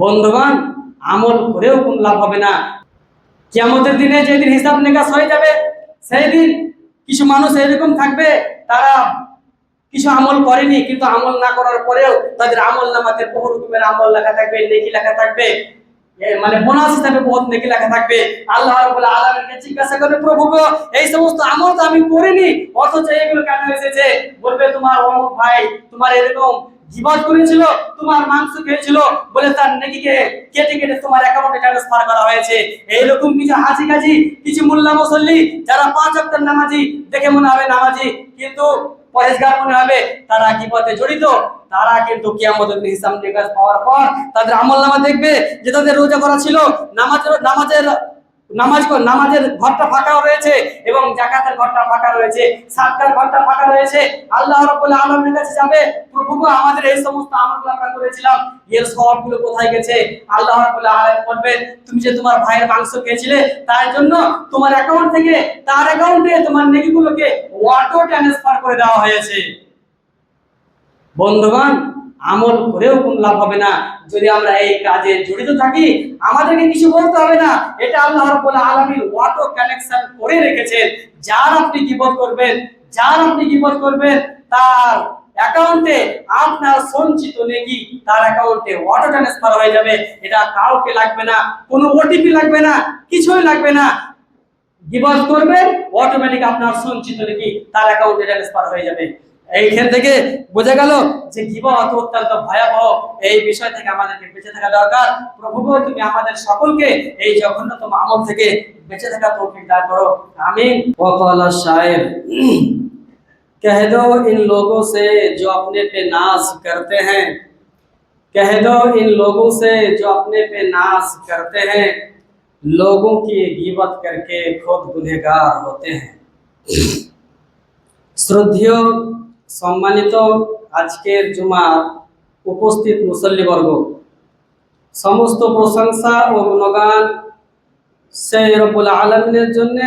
বন্ধুগণ, আমল করেও কোন লাভ হবে না। কিয়ামতের দিনে যেদিন হিসাব নিকাশ হয়ে যাবে সেই দিন কিছু মানুষ এরকম থাকবে, তারা কিছু আমল করেনি, কিন্তু আমল না করার পরেও তাদের আমল নামাতে বহু রকমের আমল লেখা থাকবে, নেকি লেখা থাকবে মানে বোনাস হিসাবে বহুত নেকি লেখা থাকবে। আল্লাহ আলামিনকে জিজ্ঞাসা করবে, প্রভু এই সমস্ত আমল তো আমি করিনি, অথচ এগুলো কেন এসেছে? বলবে, তোমার অমুক ভাই, তোমার এরকম জীবত করেছিল, তোমার মাংস খেয়েছিল বলে তার নেকিকে কেটে কেটে তোমার অ্যাকাউন্টে ট্রান্সফার করা হয়েছে। এইরকম কিছু হাজি কাজি কিছু মোল্লা মুসল্লি যারা পাঁচ ওয়াক্তের নামাজি, দেখে মনে হবে নামাজি, কিন্তু পরেশগার মনে হবে তারা কি পথে জড়িত? তারা কিন্তু কিয়ামতের হিসাব নিকাশ পাওয়ার পর তাদের আমল নামা দেখবে যে তাদের রোজা করা ছিল। নামাজের নামাজের নামাজ নামাজের ঘরটা ফাঁকা রয়েছে এবং জাকাতের ঘরটা ফাঁকা রয়েছে সাতকার ঘরটা ফাঁকা রয়েছে। আল্লাহ রাব্বুল আলামিনের কাছে যাবে। প্রভু আমাদের এই সমস্ত আমলগুলো আমরা করেছিলাম। এর সবগুলো কোথায় গেছে? আল্লাহ রাব্বুল আলামিন বলবেন, তুমি যে তোমার ভাইয়ের মাংস খেয়েছিলে, তার জন্য তোমার অ্যাকাউন্ট থেকে, তার অ্যাকাউন্টে তোমার নেকিগুলোকে অটো ট্রান্সফার করে দেওয়া হয়েছে। বন্ধুগণ আমল করেও কোন লাভ হবে না। যদি আমরা এই কাজে জড়িত থাকি, আমাদেরকে কিছু বলতে হবে না। এটা আল্লাহ রাব্বুল আলামিন অটো কানেকশন করে রেখেছেন। যার আপনি গিবত করবেন, যার আপনি গিবত করবেন, তার অ্যাকাউন্টে আপনার সঞ্চিত নেকি, তার অ্যাকাউন্টে অটো ট্রান্সফার হয়ে যাবে। এটা কাউকে লাগবে না, কোনো ওটিপি লাগবে না, কিছুই লাগবে না। গিবত করবেন অটোমেটিক আপনার সঞ্চিত নাকি, তার অ্যাকাউন্টে ট্রান্সফার হয়ে যাবে। এইখান থেকে বোঝা গেল যে গিবত অত্যন্ত ভয়াবহ এই বিষয় থেকে আমাদেরকে বেঁচে থাকা দরকার প্রভু গো, তুমি আমাদের সকলকে এই জঘন্যতম আমল থেকে বেঁচে থাকা তৌফিক দান করো আমিন ওয়াকালা শায়ের कह दो इन लोगों से जो अपने पे नाज करते हैं कह दो इन लोगों से जो अपने पे नाज करते हैं लोगों की गिबत करके खुद गुनहगार होते हैं শ্রদ্ধেয় সম্মানিত আজকের জুমার উপস্থিত মুসল্লিবর্গ। সমস্ত প্রশংসা ও গুণগান সেই রব্বুল আলমিনের জন্য,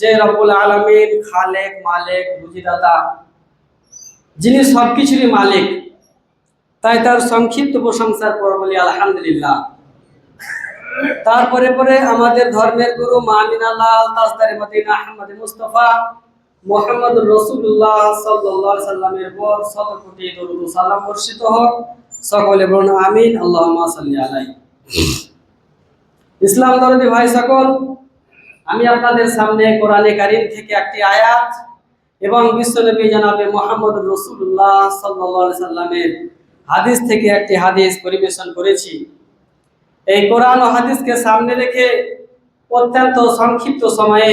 যে রব্বুল আলমিন খালেক, মালেক রুজিদাতা যিনি সবকিছুরই মালিক, তাই তার সংক্ষিপ্ত প্রশংসার পর বলি, আলহামদুলিল্লাহ। তারপরে পরে আমাদের ধর্মের গুরু মামিনাল্লাহ তাজদারে মদিনা আহমদ মুস্তফা মোহাম্মদ রসুল্লাহ সাল্লাহ সাল্লামের পর শত কোটি দরুদ সালাম বর্ষিত হোক। সকলে বলুন আমিন আল্লাহ সাল্লি আলাই ইসলাম দরদি ভাই সকল, আমি আপনাদের সামনে কোরআনে কারিম থেকে একটি আয়াত এবং বিশ্বনবী জানাবে মোহাম্মদ রসুল্লাহ সাল্লাহ সাল্লামের হাদিস থেকে একটি হাদিস পরিবেশন করেছি। এই কোরআন ও হাদিসকে সামনে রেখে অত্যন্ত সংক্ষিপ্ত সময়ে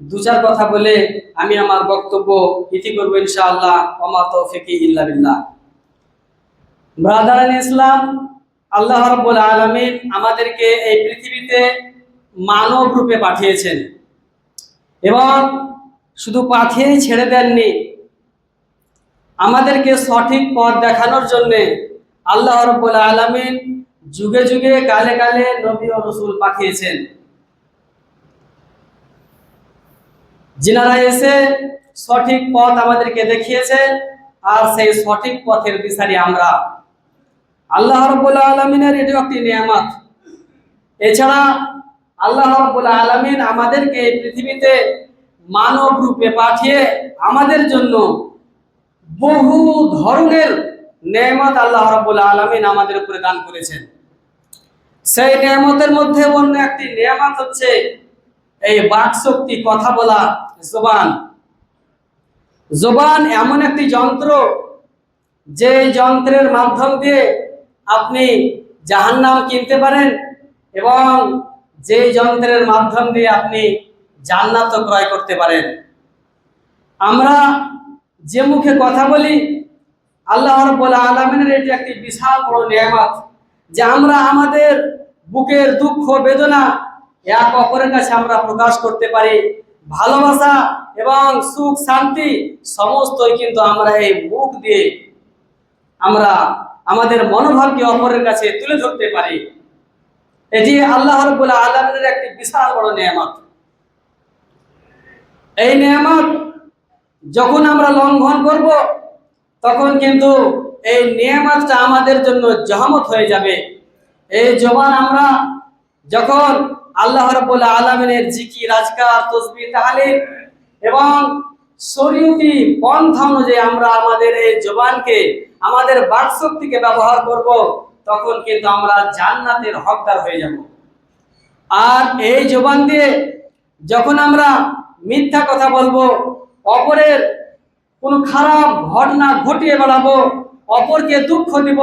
দু চার কথা বলে আমি আমার বক্তব্য ইতি করব ইনশাআল্লাহ, ওমা তৌফিকি ইল্লা বিল্লাহ। ব্রাদারান ইসলাম, আল্লাহ রাব্বুল আলামিন আমাদেরকে এই পৃথিবীতে মানব রূপে পাঠিয়েছেন। এবং শুধু পাঠিয়েই ছেড়ে দেননি, আমাদেরকে সঠিক পথ দেখানোর জন্যে আল্লাহ রব্বুল আলামিন যুগে যুগে কালে কালে নবী ও রসুল পাঠিয়েছেন। যিনারা এসে সঠিক পথ আমাদেরকে দেখিয়েছেন আর সেই সঠিক পথের দিশারি আমরা আল্লাহ রব্বুল আলমিনের এটি একটি নিয়ামত। এছাড়া আল্লাহ রব্বুল আলমিন আমাদেরকে এই পৃথিবীতে মানব রূপে পাঠিয়ে আমাদের জন্য বহু ধরনের নেয়ামত আল্লাহ রব্বুল আলমিন আমাদের উপরে দান করেছেন। সেই নিয়ামতের মধ্যে অন্য একটি নিয়ামত হচ্ছে এই বাক শক্তি, কথা বলা, জবান। জবান এমন একটি যন্ত্র, যে যন্ত্রের মাধ্যম দিয়ে আপনি জাহান্নাম কিনতে পারেন এবং যে যন্ত্রের মাধ্যম দিয়ে আপনি জান্নাত ক্রয় করতে পারেন। আমরা যে মুখে কথা বলি, আল্লাহ রব্বুল আলমিনের এটি একটি বিশাল বড় নিয়ামত, যে আমরা আমাদের বুকের দুঃখ, বেদনা এক অপরের কাছে আমরা প্রকাশ করতে পারি ভালোবাসা এবং সুখ, শান্তি সমস্তই কিন্তু আমরা এই মুখ দিয়ে আমরা আমাদের মনোভাবকে অপরের কাছে তুলে ধরতে পারি। এটি আল্লাহ রব্বুল আলমের একটি বিশাল বড় নিয়ামত। এই নিয়ামত যখন আমরা লঙ্ঘন করব, তখন কিন্তু এই নিয়ামতটা আমাদের জন্য জহমত হয়ে যাবে। এই জবান আমরা যখন আল্লাহ রাব্বুল আলামিনের জিকির, আজকার তসবিহ তাহলিল এবং শরীয়তি পন্থা অনুযায়ী আমরা আমাদের এই জবানকে, আমাদের বাকশক্তিকে ব্যবহার করব, তখন কিন্তু আমরা জান্নাতের হকদার হয়ে যাব। আর এই জবান দিয়ে যখন আমরা মিথ্যা কথা বলব, অপরের কোনো খারাপ ঘটনা ঘটিয়ে বেড়াবো, অপরকে দুঃখ দিব,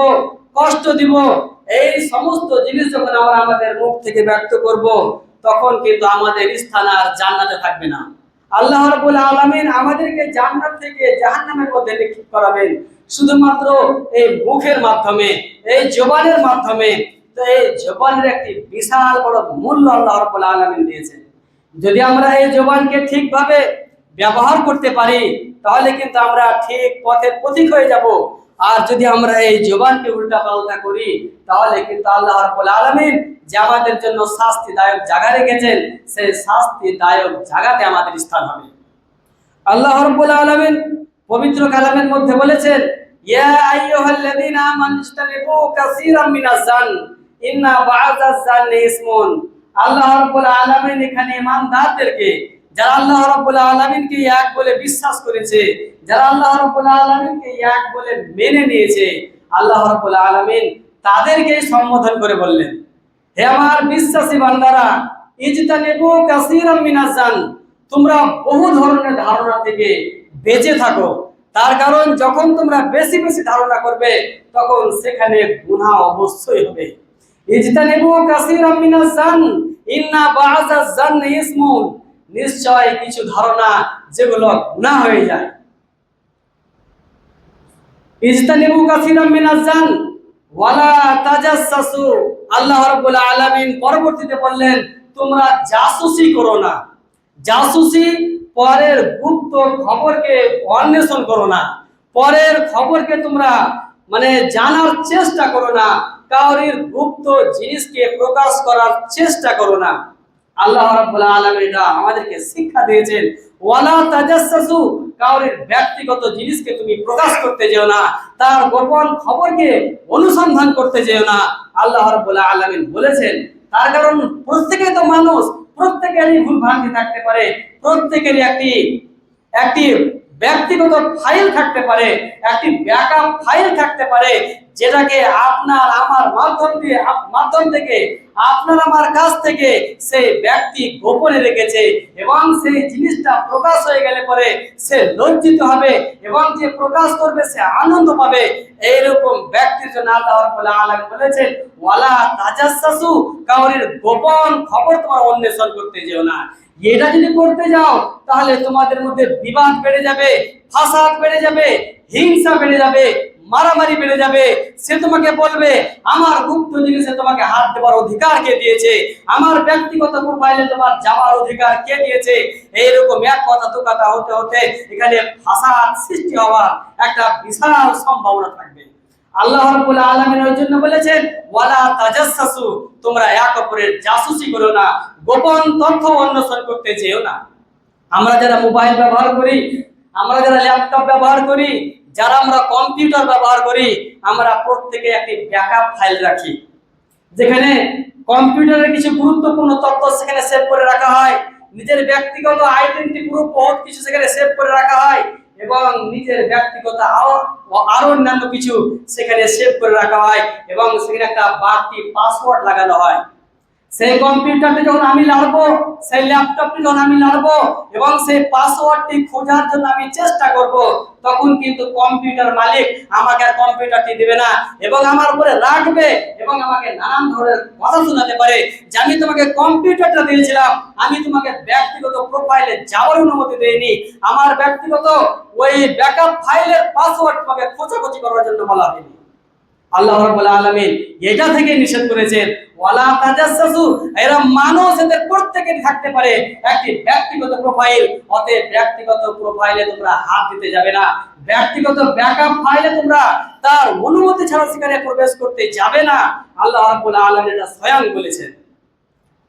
কষ্ট দিব এই সমস্ত জিনিস যখন আমরা আমাদের মুখ থেকে ব্যক্ত করব, তখন কিন্তু আমাদের স্থান আর জান্নাতে থাকবে না। আল্লাহ রাব্বুল আলামিন আমাদেরকে জান্নাত থেকে জাহান্নামের মধ্যে নিক্ষেপ করাবেন। শুধুমাত্র এই মুখের মাধ্যমে, এই জবানের মাধ্যমে। তো এই জবানের একটি বিশাল বড় মূল্য আল্লাহ রাব্বুল আলামিন দিয়েছেন। যদি আমরা এই জবানকে ঠিকভাবে ব্যবহার করতে পারি, তাহলে কিন্তু আমরা ঠিক পথের পথিক হয়ে যাব। আর যদি আমরা এই জবানকে উল্টা পাল্টা করি, তাহলে কিন্তু আল্লাহ রাব্বুল আলামিন যে আমাদের জন্য শাস্তিদায়ক জায়গা রেখেছেন, সেই শাস্তিদায়ক জায়গাতে আমাদের স্থান হবে। আল্লাহ রাব্বুল আলামিন পবিত্র কালামের মধ্যে বলেছেন, ইয়া আইয়ুহাল্লাযীনা আমানু কাসীরাম মিনাজ জান, ইন্না বা'দাজ জান্নি ইসমুন। আল্লাহ রাব্বুল আলামিন এখানে ইমানদারদেরকে যারা আল্লাহ রাব্বুল আলামিনকে এক বলে বিশ্বাস করেছে, যারা আল্লাহ রাব্বুল আলামিনকে এক বলে মেনে নিয়েছে, আল্লাহ রাব্বুল আলামিন তাদেরকে সম্বোধন করে বললেন, হে আমার বিশ্বাসী বান্দারা, ইজতানিবু কাসীরাম মিনাজ জান, তোমরা বহু ধরনের ধারণা থেকে বেঁচে থাকো। তার কারণ যখন তোমরা বেশি বেশি ধারণা করবে, তখন সেখানে গুনাহ অবশ্যই হবে। ইজতানিবু কাসীরাম মিনাজ জান, ইন্না বা'যাজ জান ইসমুন নিশ্চয় কিছু ধারণা যেগুলো গুনাহ হয়ে যায়। ইজতানিবু কাসীরাম মিনাজ জান, ওয়ালা তাজাসসু আল্লাহ রাব্বুল আলামিন পরবর্তীতে বললেন, তোমরা জাসুসি করো না। জাসুসি পরের গুপ্ত খবরকে অন্বেষণ করো না। পরের খবরকে তোমরা মানে জানার চেষ্টা করো না। কাউরির গুপ্ত জিনিসকে প্রকাশ করার চেষ্টা করো না। আল্লাহ রাব্বুল আলামিন এটা আমাদেরকে শিক্ষা দিয়েছেন। ওয়ালা তাজাসসু কাউরের ব্যক্তিগত জিনিসকে তুমি প্রকাশ করতে যেও না, তার গোপন খবরকে অনুসন্ধান করতে যেও না। আল্লাহ রাব্বুল আলামিন বলেছেন, তার কারণ প্রত্যেকেই তো মানুষ, প্রত্যেকেরই ভুল ভ্রান্তি থাকতে পারে। প্রত্যেকেরই একটি একটি ব্যক্তিগত ফাইল থাকতে পারে, একটি ব্যাকআপ ফাইল থাকতে পারে, যেটাকে আপনার আমার মাধ্যম দিয়ে মাধ্যম থেকে, আপনার আমার কাছ থেকে সেই ব্যক্তি গোপনে রেখেছে এবং সেই জিনিসটা প্রকাশ হয়ে গেলে পরে সে লজ্জিত হবে এবং যে প্রকাশ করবে সে আনন্দ পাবে। এইরকম ব্যক্তির জন্য আল্লাহ রাব্বুল আলামিন বলেছেন, ওয়ালা তাজাসসু কাউরির গোপন খবর তোমার অন্বেষণ করতে যেও না। এটা যদি করতে যাও, তাহলে তোমাদের মধ্যে বিবাদ বেড়ে যাবে, ফাসাদ বেড়ে যাবে, হিংসা বেড়ে যাবে, মারামারি বেড়ে যাবে। সে তোমাকে বলবে, আমার গুপ্ত জিনিসে তোমাকে হাত দেওয়ার অধিকার কে দিয়েছে? আমার ব্যক্তিগত প্রোফাইলে তোমার যাওয়ার অধিকার কে দিয়েছে? এইরকম এক কথা, দু কথা হতে হতে এখানে ফাসাদ সৃষ্টি হওয়ার একটা বিশাল সম্ভাবনা থাকবে। আল্লাহ রাব্বুল আলামিন ওই জন্য বলেছেন, ওয়ালা তাজাসসু তোমরা এক অপরের জাসুসি করো না, গোপন তথ্য অন্বেষণ করতে যেও না। আমরা যারা মোবাইল ব্যবহার করি, আমরা যারা ল্যাপটপ ব্যবহার করি, যারা আমরা কম্পিউটার ব্যবহার করি, আমরা প্রত্যেকে একটি ব্যাকআপ ফাইল রাখি, যেখানে কম্পিউটারের কিছু গুরুত্বপূর্ণ তথ্য সেখানে সেভ করে রাখা হয়, নিজের ব্যক্তিগত আইডেন্টি প্রুফ বহুত কিছু সেখানে সেভ করে রাখা হয় এবং নিজের ব্যক্তিগত আরও অন্যান্য কিছু সেখানে সেভ করে রাখা হয় এবং সেখানে একটা বাড়তি পাসওয়ার্ড লাগানো হয়। সেই কম্পিউটারটি যখন আমি লাড়বো, সেই ল্যাপটপটি যখন আমি লাড়বো এবং সেই পাসওয়ার্ডটি খোঁজার জন্য আমি চেষ্টা করব, তখন কিন্তু কম্পিউটার মালিক আমাকে আর কম্পিউটারটি দেবে না এবং আমার উপরে রাখবে এবং আমাকে নানান ধরনের কথা শোনাতে পারে যে, আমি তোমাকে কম্পিউটারটা দিয়েছিলাম, আমি তোমাকে ব্যক্তিগত প্রোফাইলে যাওয়ার অনুমতি দেয়নি। আমার ব্যক্তিগত ওই ব্যাকআপ ফাইলের পাসওয়ার্ড তোমাকে খোঁজাখুঁজি করার জন্য বলা হয়নি। আল্লাহ রাব্বুল আলামিন এটা থেকে নিষেধ করেছেন, ওয়ালা তাজাসসু এরা মানুষ এদের প্রত্যেকেরই থাকতে পারে। একটি ব্যক্তিগত প্রোফাইল অতএব ব্যক্তিগত প্রোফাইলে তোমরা হাত দিতে যাবে না। ব্যক্তিগত ব্যাকআপ ফাইলে তোমরা তার অনুমতি ছাড়া সেখানে প্রবেশ করতে যাবে না। আল্লাহ রাব্বুল আলামিন এটা স্বয়ং বলেছেন।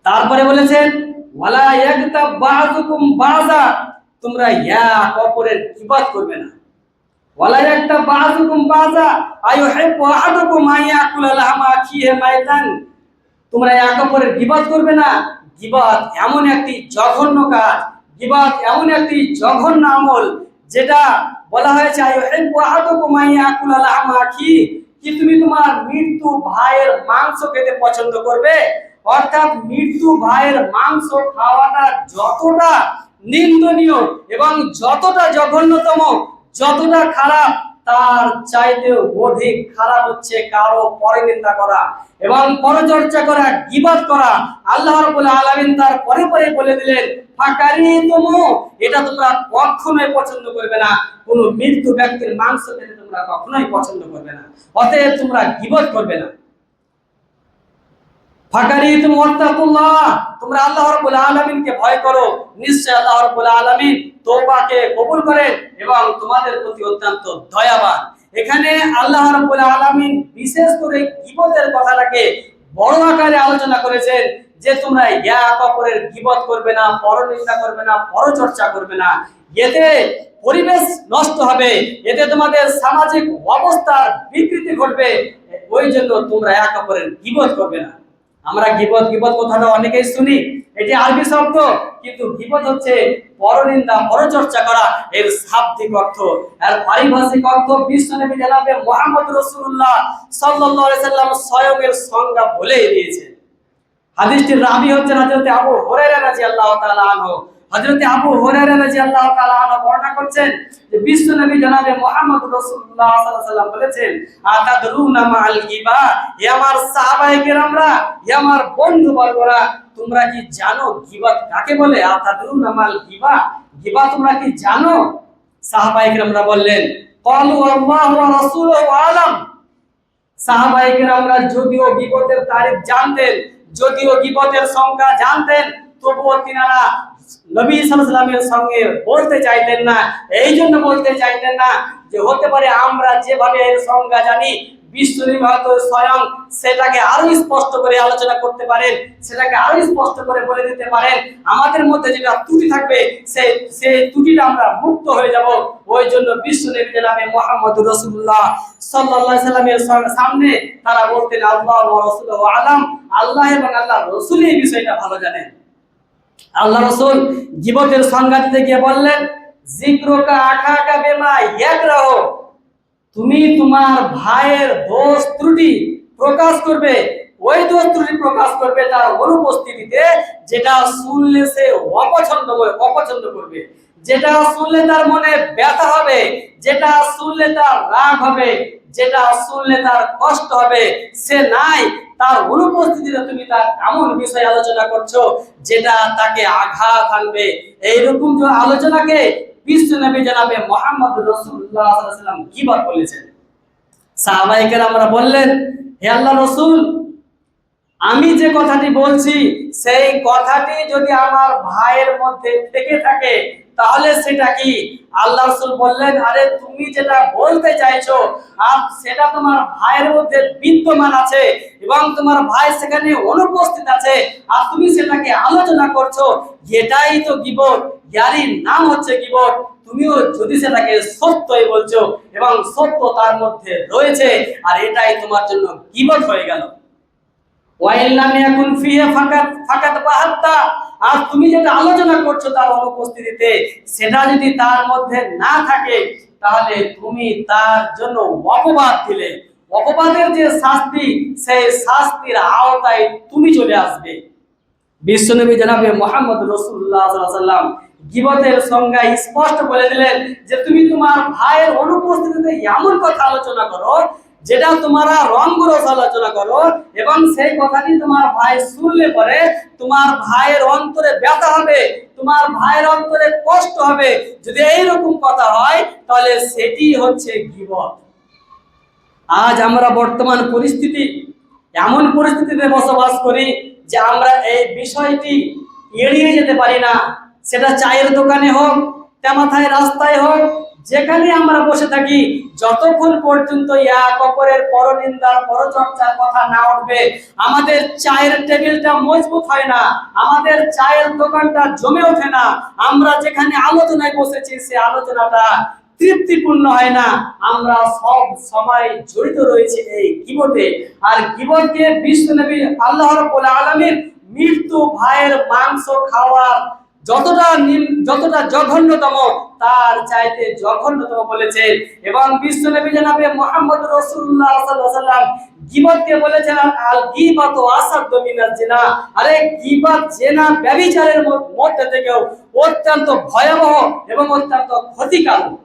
তারপরে বলেছেন ওয়ালা ইয়াগতাব বাযুকুম বাযা, তোমরা এক অপরের কিবাদ করবে না। ওয়ালা একটা বাযুকুম বাযা, আইয়ুহিব্বু আহাদুকুম আন ইয়াকুলা লাহমা আখিহি মাইতান, তোমরা এক অপরের গিবাদ করবে না। গিবাদ এমন একটি জঘন্য কাজ গিবাদ এমন একটি জঘন্য আমল, যেটা বলা হয়েছে, আইয়ুহিব্বু আহাদুকুম আন ইয়াকুলা লাহমা আখি কি তুমি তোমার মৃত্যু ভাইয়ের মাংস খেতে পছন্দ করবে? অর্থাৎ মৃত্যু ভাইয়ের মাংস খাওয়াটা যতটা নিন্দনীয় এবং যতটা জঘন্যতম, যতটা খারাপ, তার চাইতেও অধিক খারাপ হচ্ছে কারও পরনিন্দা করা এবং পরচর্চা করা, গিবাদ করা। আল্লাহ রাব্বুল আলামিন তার পরে পরে বলে দিলেন ফাকারি তুমু এটা তোমরা কখনোই পছন্দ করবে না। কোনো মৃত্যু ব্যক্তির মাংস খেতে তোমরা কখনোই পছন্দ করবে না। অতএব তোমরা গিবত করবে না। তোমরা আল্লাহ আলামিনকে ভয় করো। নিশ্চয় আল্লাহ আলামিন তওবাকে কবুল করেন এবং তোমাদের প্রতি অত্যন্ত দয়াবান। এখানে আল্লাহ আলামিন বিশেষ করে গিবতের কথাটাকে বড় আকারে আলোচনা করেছেন যে তোমরা এক অপরের গিবত করবে না, পরনিন্দা করবে না, পরচর্চা করবে না। এতে পরিবেশ নষ্ট হবে, এতে তোমাদের সামাজিক অবস্থার বিকৃতি ঘটবে। ওই জন্য তোমরা এক অপরের গিবত করবে না। আমরা গিবত গিবত কথাটা অনেকেই শুনি। এটি আরবি শব্দ, কিন্তু গিবত হচ্ছে পরনিন্দা, পরচর্চা করা। এর শাব্দিক অর্থ, এর পারিভাষিক অর্থ বিশ্বনবী জানাবে মোহাম্মদ রসুল্লাহ সাল্লাল্লাহু আলাইহি সাল্লাম স্বয়ং এর সংজ্ঞা বলেই দিয়েছেন। হাদিসটির রাবি হচ্ছেন হযরত আবু হুরায়রা রাদিয়াল্লাহু তাআলা আনহু। হযরত আবু হুরায়রা রাদিয়াল্লাহু তাআলা আনহু বর্ণনা করছেন যে বিশ্বনবী জনাবে মুহাম্মদ রাসূলুল্লাহ সাল্লাল্লাহু আলাইহি সাল্লাম বলেছেন, আতাদরুনা মাল গিবা? হে আমার সাহাবায়ে কেরামরা, হে আমার বন্ধু বর্গরা তোমরা কি জানো গিবাত কাকে বলে? আতাদরুনা মাল গিবা? গিবা তোমরা কি জানো? সাহাবায়ে কেরামরা বললেন, ক্বালু আল্লাহু ওয়া রাসূলুহু আলাম। সাহাবায়ে কেরামরা যদিও গিবতের তারিখ জানতেন, যদিও গিবতের সংখ্যা জানতেন, তবুও তিনারা নবী সাল্লামের সঙ্গে বলতে চাইতেন না। এই জন্য বলতে চাইতেন না যে, হতে পারে আমরা যেভাবে এর সংজ্ঞা জানি স্বয়ং সেটাকে আরও স্পষ্ট করে আলোচনা করতে পারেন, সেটাকে আরও স্পষ্ট করে বলে দিতে পারেন। আমাদের মধ্যে যেটা ত্রুটি থাকবে সেই ত্রুটিটা আমরা মুক্ত হয়ে যাব। ওই জন্য বিশ্বনবী জনাবে মোহাম্মদ রসুল্লাহ সাল্লাল্লাহু সাল্লামের সামনে তারা বলতেন, আল্লাহ ওয়া রাসূলুহু আলাম। আল্লাহ এবং আল্লাহ রসুল এই বিষয়টা ভালো জানেন। আল্লাহ রসুল জীবতের সংজ্ঞা দিতে গিয়ে বললেন আখাকা বেমা ইয়াকরাহ তুমি তোমার ভাইয়ের দোষ ত্রুটি প্রকাশ করবে, ওই দোষ ত্রুটি প্রকাশ করবে তার অনুপস্থিতিতে যেটা শুনলে সে অপছন্দ অপছন্দ করবে। যেটা শুনলে তার মনে ব্যথা হবে, যেটা শুনলে তার রাগ হবে, যেটা শুনলে তার কষ্ট হবে, সে নাই তার অনুপস্থিতিতে তুমি তার এমন বিষয় আলোচনা করছ যেটা তাকে আঘাত আনবে। এইরকম যে আলোচনাকে বিশ্ব নবী জানাবে মোহাম্মদ রসুল্লাহ সাল্লাম কিবার বলেছেন? সাহাবাহিকের আমরা বললেন, হে আল্লাহ রসুল, আমি যে কথাটি বলছি, সেই কথাটি যদি আমার ভাইয়ের মধ্যে থেকে থাকে তাহলে সেটা কি? আল্লাহ রসুল বললেন, আরে তুমি যেটা বলতে চাইছো, আর সেটা তোমার ভাইয়ের মধ্যে বিদ্যমান আছে এবং তোমার ভাই সেখানে অনুপস্থিত আছে, আর তুমি সেটাকে আলোচনা করছ, এটাই তো গিবট জ্ঞানীর নাম হচ্ছে গিবট তুমিও যদি সেটাকে সত্যই বলছো এবং সত্য তার মধ্যে রয়েছে, আর এটাই তোমার জন্য গিবট হয়ে গেল। আর তুমি যেটা আলোচনা করছ তার অনুপস্থিতিতে, সেটা যদি তার মধ্যে না থাকে, তাহলে তুমি তার জন্য অপবাদ দিলে। অপবাদের যে শাস্তি, সেই শাস্তির আওতায় তুমি চলে আসবে। বিশ্বনবী জানাবে মোহাম্মদ রসুল্লাহ সাল্লাম গিবতের সংজ্ঞা স্পষ্ট বলে দিলেন যে, তুমি তোমার ভাইয়ের অনুপস্থিতিতে এমন কথা আলোচনা করো যেটা তোমরা রং রঙ্গরস আলোচনা করো, এবং সেই কথাটি তোমার ভাই শুনলে পরে তোমার ভাইয়ের অন্তরে ব্যথা হবে, তোমার ভাইয়ের অন্তরে কষ্ট হবে। যদি এইরকম কথা হয়, তাহলে সেটি হচ্ছে গিবত। আজ আমরা বর্তমান পরিস্থিতি, এমন পরিস্থিতিতে বসবাস করি যে আমরা এই বিষয়টি এড়িয়ে যেতে পারি না। সেটা চায়ের দোকানে হোক তেমাথায় রাস্তায় হোক যেখানে আমরা বসে থাকি, যতক্ষণ পর্যন্ত এক অপরের পরনিন্দার পরচর্চার কথা না উঠবে, আমাদের চায়ের টেবিলটা মজবুত হয় না, আমাদের চায়ের দোকানটা জমে ওঠে না, আমরা যেখানে আলোচনায় বসেছি, সে আলোচনাটা তৃপ্তিপূর্ণ হয় না। আমরা সব সময় জড়িত রয়েছে এই গিবতে। আর গিবতকে বিশ্ব নবী আল্লাহ রাব্বুল আলামিন মৃত্যু ভাইয়ের মাংস খাওয়ার যতটা নিম- যতটা জঘন্যতম, তার চাইতে জঘন্যতম বলেছে এবং বিশ্ব নবী জানাবে মোহাম্মদ রসুল্লাহ সাল্লাম গিবতকে বলেছেন, আল গিবাত আসাদ মিনাজ জিনা। আরে, গিবত, জেনা ব্যভিচারের মধ্যে থেকেও অত্যন্ত ভয়াবহ এবং অত্যন্ত ক্ষতিকারক।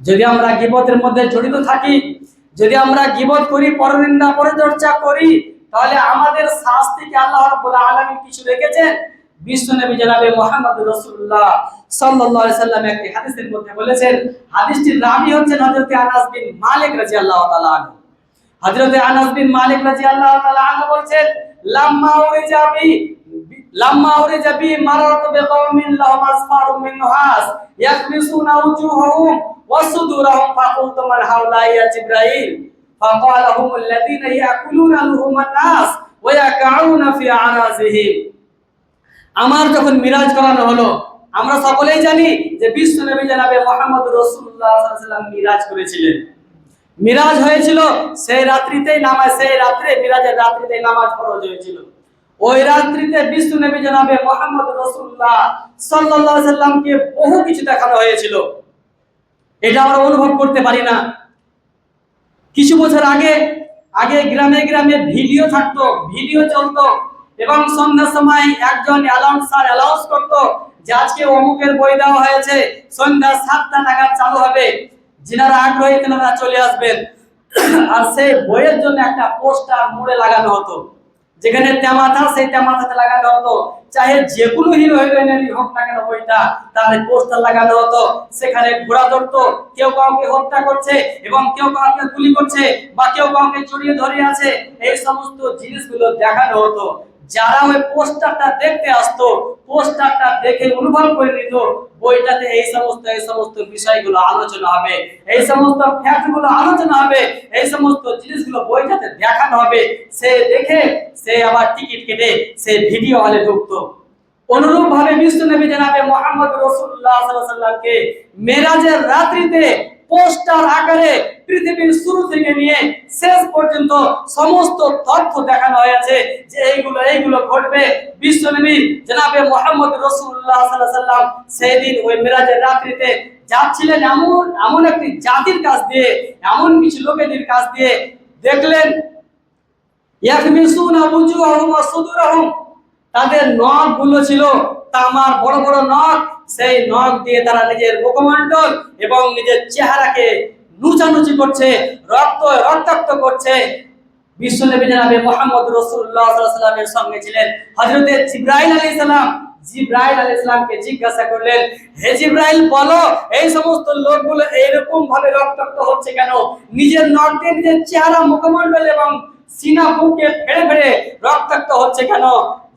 যদি আমরা গিবতের মধ্যে জড়িত থাকি, যদি আমরা গিবত করি, পরনিন্দা, পরচর্চা করি, তাহলে আমাদের শাস্তিকে আল্লাহ রাব্বুল আলামিন কিছু রেখেছেন? বিশ্বনবী জনাবে মোহাম্মদ রসুল্লাহ সাল্লাল্লাহু আলাইহি সাল্লাম একটি হাদিসের মধ্যে বলেছেন হাদিসটির রাবি আনাস বিন মালিক রাদিয়াল্লাহু তাআলা আনহু। হযরত আনাস বিন মালিক রাদিয়াল্লাহু তাআলা আনহু বলেন লাম্মা উরিজা বি, লাম্মা উরিজা বি মারাতু বিকাওমিন লাহুম আসফারুম মিন নুহাস ইয়াকবিসুনা উজুহাহুম ওয়া সুদুরাহুম ফাকুলতু মান হাওলা ইয়া জিবরাইল ফাকালাহুম আল্লাযীনা ইয়াকুলুনা লুহুমান নাস ওয়া ইয়াকাউনা ফি আরাজিহিম আমার যখন মিরাজ করানো হলো, আমরা সকলেই জানি যে বিশ্ব নবী জানাবে মোহাম্মদ রসুল্লাহ সাল্লাম মিরাজ করেছিলেন। মিরাজ হয়েছিল সেই রাত্রিতেই নামাজ, সেই রাত্রে, মিরাজের রাত্রিতেই নামাজ ফরজ হয়েছিল। ওই রাত্রিতে বিশ্ব নবী জানাবে মোহাম্মদ রসুল্লাহ সাল্লাহ সাল্লামকে বহু কিছু দেখানো হয়েছিল। এটা আমরা অনুভব করতে পারি না। কিছু বছর আগে আগে গ্রামে গ্রামে ভিডিও থাকতো, ভিডিও চলতো। এবং সন্ধ্যার সময় একজন অ্যালাউন্স অ্যালাউন্সার অ্যালাউন্স করতো যে আজকে অমুকের বই দেওয়া হয়েছে, সন্ধ্যা সাতটা নাগাদ চালু হবে। যিনারা আগ্রহী তেনারা চলে আসবেন। আর সেই বইয়ের জন্য একটা পোস্টার মুড়ে লাগানো হতো, যেখানে তেমাথা, সেই তেমাথাতে লাগানো হতো। চাহে যে কোনো হিরো হিরোইনেরই হোক না কেন বইটা তাহলে পোস্টার লাগানো হতো। সেখানে ঘোড়া ধরতো, কেউ কাউকে হত্যা করছে এবং কেউ কাউকে গুলি করছে বা কেউ কাউকে জড়িয়ে ধরে আছে। এই সমস্ত জিনিসগুলো দেখানো হতো। যারা ওই পোস্টারটা দেখতে আসতো, পোস্টারটা দেখে অনুভব করে নিত, বইটাতে এই সমস্ত এই সমস্ত বিষয়গুলো আলোচনা হবে, এই সমস্ত ফ্যাক্টগুলো আলোচনা হবে, এই সমস্ত জিনিসগুলো বইটাতে দেখানো হবে। সে দেখে, সে আবার টিকিট কেটে, সে ভিডিও হলে ঢুকতো। অনুরূপ ভাবে বিশ্ব নবী জানাবে মোহাম্মদ রসুল্লাহ সাল্লামকে মেরাজের রাত্রিতে পোস্টার আকারে পৃথিবীর শুরু থেকে নিয়ে শেষ পর্যন্ত সমস্ত তথ্য দেখানো হয়েছে যে এইগুলো এইগুলো ঘটবে। বিশ্ব নবী জানাবে মোহাম্মদ রসুল্লাহ সাল্লাম সেদিন ওই মেরাজের রাত্রিতে যাচ্ছিলেন এমন এমন একটি জাতির কাছ দিয়ে, এমন কিছু লোকেদের কাছ দিয়ে দেখলেন তাদের নখগুলো ছিল তামার বড় বড় নখ, সেই নখ দিয়ে তারা নিজের মুখমণ্ডল এবং নিজের চেহারাকে নুচানুচি করছে, রক্ত, রক্তাক্ত করছে। বিশ্বনবী জানাবে মোহাম্মদ রসুল্লাহ সাল্লামের সঙ্গে ছিলেন হজরতে জিব্রাইল আলী সালাম। জিব্রাইল আলী ইসলামকে জিজ্ঞাসা করলেন, হে জিব্রাইল, বলো, এই সমস্ত লোকগুলো এইরকম ভাবে রক্তাক্ত হচ্ছে কেন? নিজের নখ দিয়ে নিজের চেহারা, মুখমণ্ডল এবং সিনা, বুকে ফেড়ে ফেড়ে রক্তাক্ত হচ্ছে কেন?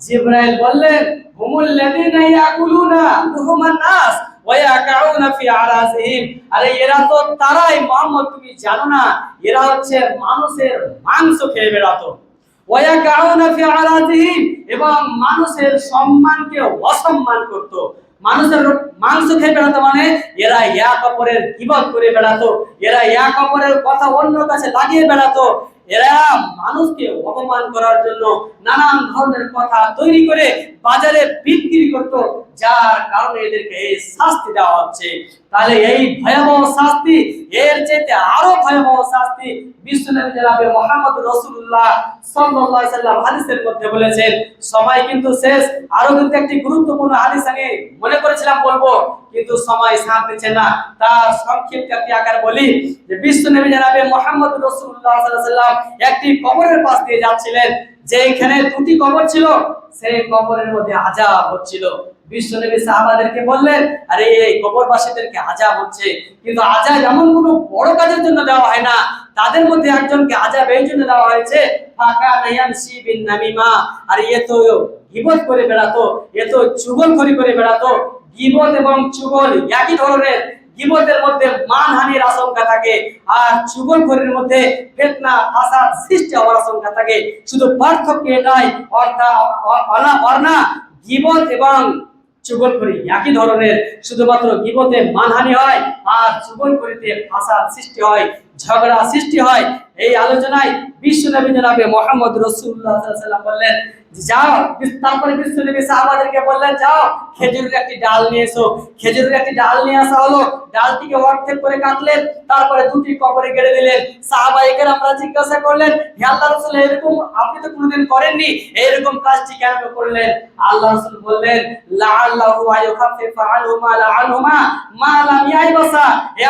জিব্রাইল বললেন হুমুল লাযিনা ইয়াকুলুনা লুহুমান নাস আরে এরা তো তারাই, মোহাম্মদ, তুমি জানো না, এরা হচ্ছে মানুষের মাংস খেয়ে বেড়াতো। এবং মানুষের সম্মানকে অসম্মান করতো। মানুষের মাংস খেয়ে বেড়াতো মানে এরা এক অপরের গিবত করে বেড়াতো, এরা এক অপরের কথা অন্য কাছে লাগিয়ে বেড়াতো। এরা মানুষকে অপমান করার জন্য নানান ধরনের কথা তৈরি করে বাজারে বিক্রি করত, যার কারণে এদেরকে এই শাস্তি দেওয়া হচ্ছে। তাহলে এই ভয়াবহ শাস্তি এর চাইতে আরও ভয়াবহ শাস্তি বিশ্বনবী জনাবে মোহাম্মদ রসুল্লাহ সাল্লাল্লাহু আলাইহি সাল্লাম হাদিসের মধ্যে বলেছেন, সময় কিন্তু শেষ। আরও কিন্তু একটি গুরুত্বপূর্ণ হাদিস আমি মনে করেছিলাম বলব, কিন্তু সময় সাথ দিচ্ছে না। তার সংক্ষিপ্ত একটি আকার বলি যে বিশ্বনবী জনাবে মোহাম্মদ রসুল্লাহ সাল্লাল্লাহু আলাইহি সাল্লাম একটি কবরের পাশ দিয়ে যাচ্ছিলেন যেখানে দুটি কবর ছিল, সেই কবরের মধ্যে আজাব হচ্ছিল। বিশ্বনবী সাহাবাদেরকে বললেন, আরে, এই কবরবাসীদেরকে আজাব হচ্ছে। কিন্তু আজাব এমন কোনো বড় কাজের জন্য দেওয়া হয় না। তাদের মধ্যে একজনকে আজাব এই জন্য দেওয়া হয়েছে, ফাঁকা নাইয়ান বিন নামিমা। আর এ তো গিবত করে বেড়াতো, এ তো চুগলখড়ি করে বেড়াতো। গিবত এবং চুগল একই ধরনের। গিবতের মধ্যে মানহানির আশঙ্কা থাকে, আর চুগলখড়ির মধ্যে ফেতনা, ফাসাদ, সৃষ্টি হওয়ার আশঙ্কা থাকে। শুধু পার্থক্য এটাই, অর্থাৎ অনা অর্ণা, গিবত এবং চুগল করি। একই ধরনের, শুধুমাত্র গিবতে মানহানি হয় আর চুগল করিতে ফাসাদ সৃষ্টি হয়, ঝগড়া সৃষ্টি হয় এই আলোচনায় বিশ্ব নবী জনাবে মোহাম্মদ রসুল্লাহ বললেন যাও। তারপরে বিশ্ব নবী সাহাবাদেরকে বললেন, যাও, খেজুরের একটি ডাল নিয়ে এসো। খেজুরের একটি ডাল নিয়ে আসা হলো। ডালটিকে অর্ধেক করে কাটলেন, তারপরে দুটি কবরে গেড়ে দিলেন। আমরা জিজ্ঞাসা করলেন আল্লাহ রসুল, এরকম আপনি তো কোনোদিন করেননি? এরকম কাজটি কেন করলেন? আল্লাহ রসুল বললেন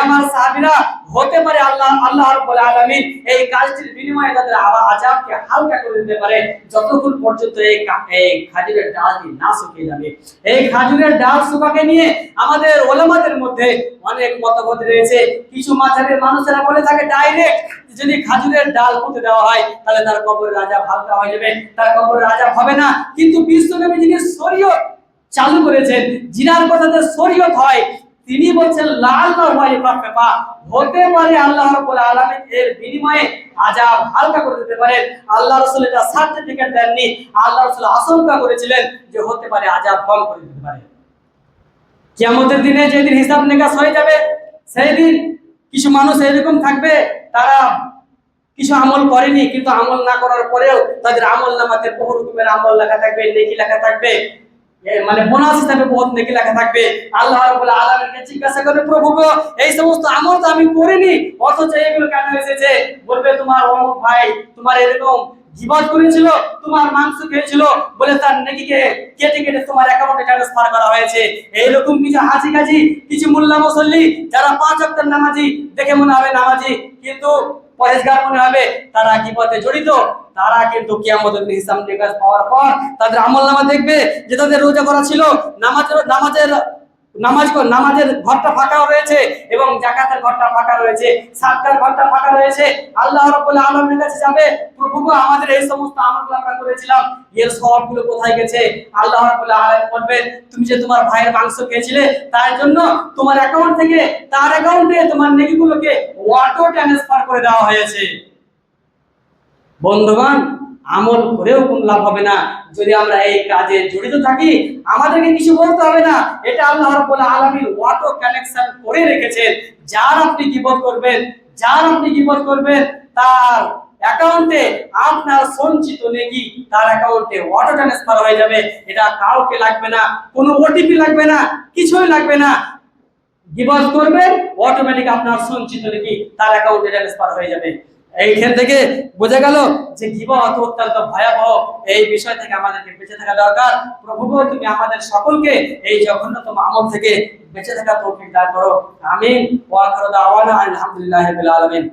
আমার সাহাবীরা, হতে পারে আল্লাহ আল্লাহ রাব্বুল আলামিন এই কাজটির বিনিময়ে তাদের আবা- আযাবকে হালকা করে দিতে পারে। যতক্ষণ পর্যন্ত এই এই খাজুরের ডালটি না শুকিয়ে যাবে। এই খাজুরের ডাল শুকাকে নিয়ে আমাদের ওলামাদের মধ্যে অনেক মতভেদ রয়েছে। কিছু মাঝাবের মানুষেরা বলে থাকে, ডাইরেক্ট যদি খাজুরের ডাল পুঁতে দেওয়া হয়, তাহলে তার কবরের রাজা হালকা হয়ে যাবে। তার কবরের রাজা হবে না। কিন্তু বিশ্বনবী যিনি শরীয়ত চালু করেছেন জিনার কথাতে শরীয়ত হয় তিনি বলছেন, লাল পেপা হতে পারে আল্লাহ রাব্বুল আলামিন এর বিনিময়ে আযাব হালকা করে দিতে পারেন। আল্লাহ রাসূল এটা সার্টিফিকেট দেননি। আল্লাহ রাসূল আশঙ্কা করেছিলেন যে হতে পারে আযাব কম করে দিতে পারে। কিয়ামতের দিনে যেদিন হিসাব নিকাশ হয়ে যাবে সেই দিন কিছু মানুষ এরকম থাকবে, তারা কিছু আমল করেনি, কিন্তু আমল না করার পরেও তাদের আমল নামাতে বহু রকমের আমল লেখা থাকবে, নেকি লেখা থাকবে। মানে বোনাস হিসাবে বহুত নেকি লেখা থাকবে। আল্লাহ রাব্বুল আলামিনকে জিজ্ঞাসা করবে, প্রভু গো, এই সমস্ত আমল তো আমি করিনি, অথচ এগুলো কেন এসেছে? বলবে, তোমার অমুক ভাই তোমার এরকম জীবন করেছিল, তোমার মাংস খেয়েছিল, বলে তার নেকিকে কেটে কেটে তোমার অ্যাকাউন্টে ট্রান্সফার করা হয়েছে। এইরকম কিছু হাজি গাজি কিছু মোল্লা মুসল্লি, যারা পাঁচ ওয়াক্তের নামাজি, দেখে মনে হবে নামাজি। কিন্তু পরেশগার মনে হবে, তারা কি পথে জড়িত? তারা কিন্তু কিয়ামতের নিকাশ পাওয়ার পর তাদের আমল নামা দেখবে যে তাদের রোজা করা ছিল। নামাজের নামাজের নামাজ নামাজের ঘরটা ফাঁকা রয়েছে এবং জাকাতের ঘরটা ফাঁকা রয়েছে সাতটার ঘরটা ফাঁকা রয়েছে। আল্লাহ রাব্বুল আলামিনের কাছে যাবে প্রভু আমাদের এই সমস্ত আমলগুলো আমরা করেছিলাম। এর সবগুলো কোথায় গেছে? আল্লাহ রাব্বুল আলামিন বলবেন, তুমি যে তোমার ভাইয়ের মাংস খেয়েছিলে, তার জন্য তোমার অ্যাকাউন্ট থেকে, তার অ্যাকাউন্টে তোমার নেকিগুলোকে অটো ট্রান্সফার করে দেওয়া হয়েছে। বন্ধুগণ আমল করেও কোন লাভ হবে না। যদি আমরা এই কাজে জড়িত থাকি, আমাদেরকে কিছু বলতে হবে না। এটা আল্লাহ রাব্বুল আলামিন অটো কানেকশন করে রেখেছেন। যার আপনি গিবত করবেন, যার আপনি গিবত করবেন, তার অ্যাকাউন্টে আপনার সঞ্চিত নেকি, তার অ্যাকাউন্টে অটো ট্রান্সফার হয়ে যাবে। এটা কাউকে লাগবে না, কোনো ওটিপি লাগবে না, কিছুই লাগবে না। গিবত করবেন অটোমেটিক আপনার সঞ্চিত নাকি, তার অ্যাকাউন্টে ট্রান্সফার হয়ে যাবে। এইখান থেকে বোঝা গেল যে গিবত অত্যন্ত ভয়াবহ এই বিষয় থেকে আমাদেরকে বেঁচে থাকা দরকার। প্রভু তুমি আমাদের সকলকে এই জঘন্যতম আমল থেকে বেঁচে থাকা তৌফিক দান করো। আমিন। ওয়া আখিরু দাওয়ানা আলহামদুলিল্লাহি রাব্বিল আলামিন।